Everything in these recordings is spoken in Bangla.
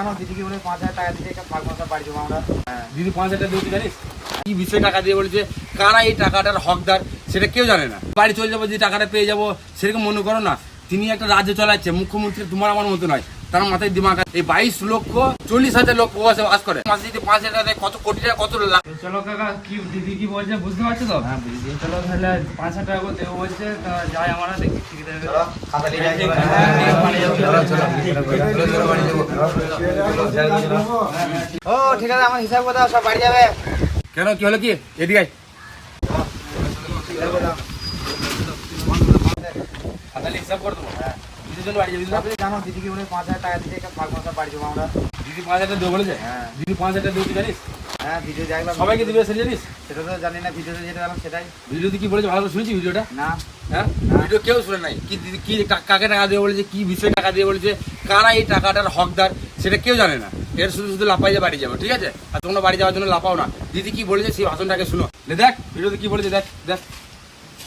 জানো, দিদিকে বলে পাঁচ হাজার টাকা দিতে একটা পাঁচ মাসে বাড়ি যাব আমরা। হ্যাঁ দিদি পাঁচ হাজার দিয়েছি, জানিস? কি বিষয়ে টাকা দিয়ে বলেছে, কারা এই টাকাটার হকদার, সেটা কেউ জানে না। বাড়ি চলে যাব, যে টাকাটা পেয়ে যাব, সেরকম মনে করো না। তিনি একটা রাজ্য চালাচ্ছে, মুখ্যমন্ত্রী, তোমার আমার মতো নয়। তার মাথায় দিমাগ আছে। এই বাইশ লক্ষ চল্লিশ হাজার লোক প্রবাসে বাস করে মাসে যদি পাঁচ হাজার টাকা দেয়, কত কোটি টাকা কত লাখ চলো কাকা কি দিদি কি বলছে বুঝতে পারছ তো হ্যাঁ বুঝেছি চলো তাহলে পাঁচ হাজার টাকা করে দেবো বলছে তা যাই আমরা দেখি ঠিক আছে চলো খাতা নিয়ে যাই ও ঠিক আছে আমার হিসাব কথা সব বাড়ি যাবে কেন কি হলো কি এদিকে। হিসাব করে দেবো হ্যাঁ। দিদির বাড়ি যাবি। আপনি জানো দিদিকে বলে পাঁচ হাজার টাকা দিতে একটা বাড়ি যাব আমরা। দিদি পাঁচ হাজার টাকা দেবো বলেছে? হ্যাঁ। দিদি পাঁচ হাজার দেবো জানিস? হ্যাঁ ভিডিও দেখলাম। সবাইকে দিবে সেটা জানিস? সেটা তো জানি না ভিডিওতে যেটা দেখলাম সেটাই। ভিডিওতে কি বলেছে? ভালো করে শুনেছি ভিডিওটা না। হ্যাঁ? ভিডিও কেউ শুনে নাই। কি দিদি কি কাকে টাকা দিয়ে বলেছে? কি বিষয়ে টাকা দিয়ে বলেছে? কারা এই টাকাটার হকদার? সেটা কেউ জানে না। এর শুধু শুধু লাপাই যে বাড়ি যাব ঠিক আছে? আর তোমরা বাড়ি যাওয়ার জন্য লাপাও না। দিদি কি বলেছে? সেই ভাষণটাকে শুনো। দেখ ভিডিওতে কি বলেছে? দেখ দেখ।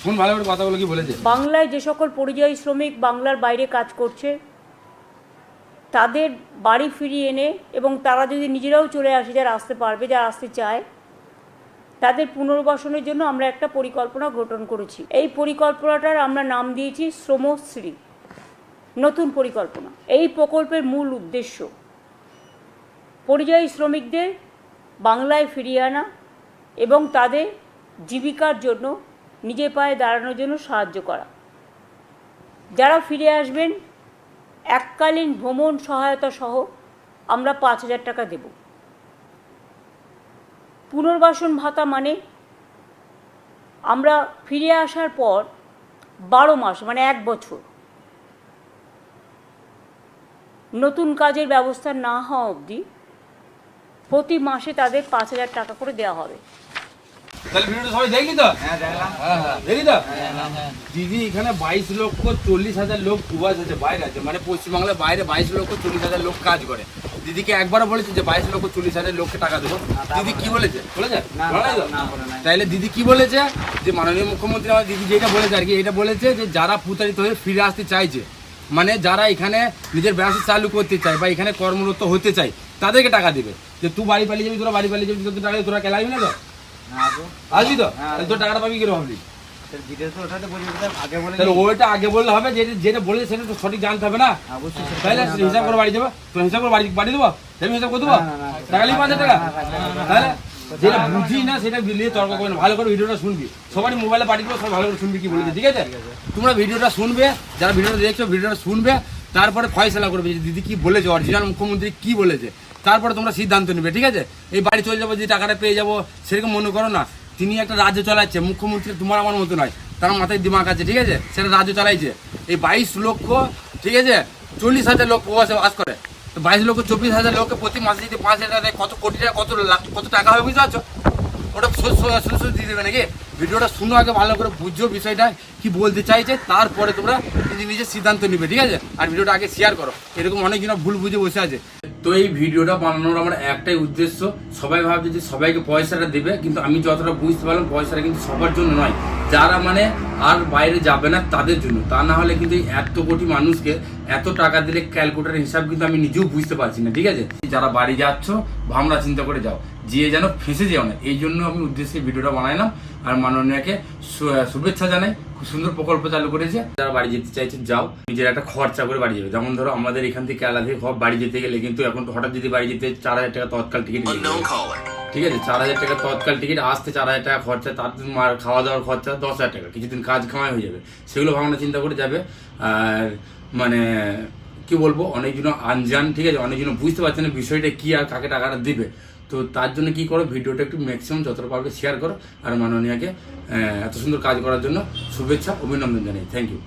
শুন ভালো কথাগুলো কি বলেছে? বাংলায় যে সকল পরিযায়ী শ্রমিক বাংলার বাইরে কাজ করছে, তাদের বাড়ি ফিরিয়ে এনে এবং তারা যদি নিজেরাও চলে আসে, যারা আসতে পারবে, যারা আসতে চায়, তাদের পুনর্বাসনের জন্য আমরা একটা পরিকল্পনা গঠন করেছি। এই পরিকল্পনাটার আমরা নাম দিয়েছি শ্রমশ্রী। নতুন পরিকল্পনা। এই প্রকল্পের মূল উদ্দেশ্য, পরিযায়ী শ্রমিকদের বাংলায় ফিরিয়ে আনা এবং তাদের জীবিকার জন্য নিজের পায়ে দাঁড়ানোর জন্য সাহায্য করা। যারা ফিরে আসবেন, এককালীন ভ্রমণ সহায়তা সহ আমরা পাঁচ হাজার টাকা দেব। পুনর্বাসন ভাতা মানে আমরা ফিরে আসার পর বারো মাস মানে এক বছর নতুন কাজের ব্যবস্থা না হওয়া অবধি প্রতি মাসে তাদের পাঁচ হাজার টাকা করে দেওয়া হবে। তাহলে ভিডিওটা সবাই দেখলি তো? হ্যাঁ হ্যাঁ হ্যাঁ। দেখলি তো? দিদি এখানে বাইশ লক্ষ চল্লিশ হাজার লোক প্রবাস আছে বাইরে আছে। মানে পশ্চিমবাংলার বাইরে বাইশ লক্ষ চল্লিশ হাজার লোক কাজ করে। দিদিকে একবারও বলেছে যে বাইশ লক্ষ চল্লিশ হাজার লোককে টাকা দেবো। দিদি কি বলেছে? বলেছে? না, বলে নাই তো? না, বলে নাই। তাইলে দিদি কি বলেছে? যে মাননীয় মুখ্যমন্ত্রী আমার দিদি যেটা বলেছে আর কি এটা বলেছে যে যারা প্রতারিত হয়ে ফিরে আসতে চাইছে মানে যারা এখানে নিজের ব্যবসা চালু করতে চায় বা এখানে কর্মরত হতে চায় তাদেরকে টাকা দিবে। যে তুই বাড়ি পালিয়ে যাবি তোরা বাড়ি পালিয়ে যাবি তোর টাকা তোরা খেলাবি না তো? আসব আসবি তো? হ্যাঁ। তোর টাকাটা পাবি কীরকম ভাবলি? ভিডিও তো ওটাতে বলবি আগে বলে তাহলে ওইটা আগে বললে হবে যেটা যেটা বলেছে সেটা তো সঠিক জানতে হবে না। তাহলে হিসাব করে বাড়ি যাব তোর হিসাব করে বাড়ি বাড়ি দেবো? আমি হিসাব করে দেবো? না, না, না, টাকা নিয়ে পাঁচ হাজার টাকা? না, না, না, না, তাহলে যেটা বুঝি না সেটা নিয়ে তর্ক করে ভালো করে ভিডিওটা শুনবি। সবারই মোবাইলে পাঠিয়ে দেবো সবাই ভালো করে শুনবি কি বলেছে ঠিক আছে? তোমরা ভিডিওটা শুনবে যারা ভিডিওটা দেখছ ভিডিওটা শুনবে তারপরে ফয়সলা করবে যে দিদি কি বলেছে অরিজিনাল মুখ্যমন্ত্রী কি বলেছে। তারপরে তোমরা সিদ্ধান্ত নেবে, ঠিক আছে? এই বাড়ি চলে যাব, যে টাকাটা পেয়ে যাব, সেরকম মনে করো না। তিনি একটা রাজ্য চালাচ্ছে, মুখ্যমন্ত্রী তোমার আমার মতো নয়, তার মাথায় দিমাগ আছে, ঠিক আছে? সেটা রাজ্য চালাইছে। এই বাইশ লক্ষ, ঠিক আছে? চল্লিশ হাজার লোক প্রবাসে বাস করে। তো বাইশ লক্ষ, চব্বিশ হাজার লোককে প্রতি মাসে যদি পাঁচ হাজার কত কোটি টাকা, কত লাখ, কত টাকা হবে বুঝতে পারছ? ওটা শুধু দিয়ে দেবে নাকি? ভিডিওটা শুনো আগে, ভালো করে বুঝছ বিষয়টা, কি বলতে চাইছে, তারপরে তোমরা নিজে নিজে সিদ্ধান্ত নিবে, ঠিক আছে? আর ভিডিওটা আগে শেয়ার করো। এরকম অনেকজন ভুল বুঝে বসে আছে। তো এই ভিডিওটা বানানোর আমার একটাই উদ্দেশ্য, সবাই ভাবছে যে সবাইকে পয়সাটা দেবে, কিন্তু আমি যতটা বুঝতে পারলাম পয়সাটা কিন্তু সবার জন্য নয়। যারা মানে আর বাইরে যাবে না তাদের জন্য। তা না হলে কিন্তু এত কোটি মানুষকে এত টাকা দিলে ক্যালকুলেটার হিসাব কিন্তু আমি নিজেও বুঝতে পারছি না ঠিক আছে? যারা বাড়ি যাচ্ছ ভাবনা চিন্তা করে যাও যে যেন ফেঁসে যাও না। এই জন্য আমি উদ্দেশ্যে ভিডিওটা বানাইলাম আর মাননীয়কে শুভেচ্ছা জানাই খুব সুন্দর প্রকল্প চালু করেছে। যারা বাড়ি যেতে চাইছে যাও নিজের একটা খরচা করে বাড়ি যাবে। যেমন ধরো আমাদের এখান থেকে কেরালা থেকে বাড়ি যেতে গেলে কিন্তু এখন হঠাৎ যদি বাড়ি যেতে চার হাজার টাকা তৎকাল টিকিট ঠিক আছে চার হাজার টাকা তৎকাল টিকিট আসতে চার হাজার টাকা খরচা তার মার খাওয়া দাওয়ার খরচা দশ হাজার টাকা কিছুদিন কাজ কামাই হয়ে যাবে। সেগুলো ভাবনা চিন্তা করে যাবে। আর মানে কি বলব অনেকজন আনজান, ঠিক আছে? অনেকজন বুঝতে পারছে না বিষয়টা কি আর কাকে টাকাটা দিবে। তো তার জন্য কি করো, ভিডিওটা একটু ম্যাক্সিমাম যতটা পারবে শেয়ার করো। আর মাননীয়াকে এত সুন্দর কাজ করার জন্য শুভেচ্ছা, অভিনন্দন জানাই। Thank you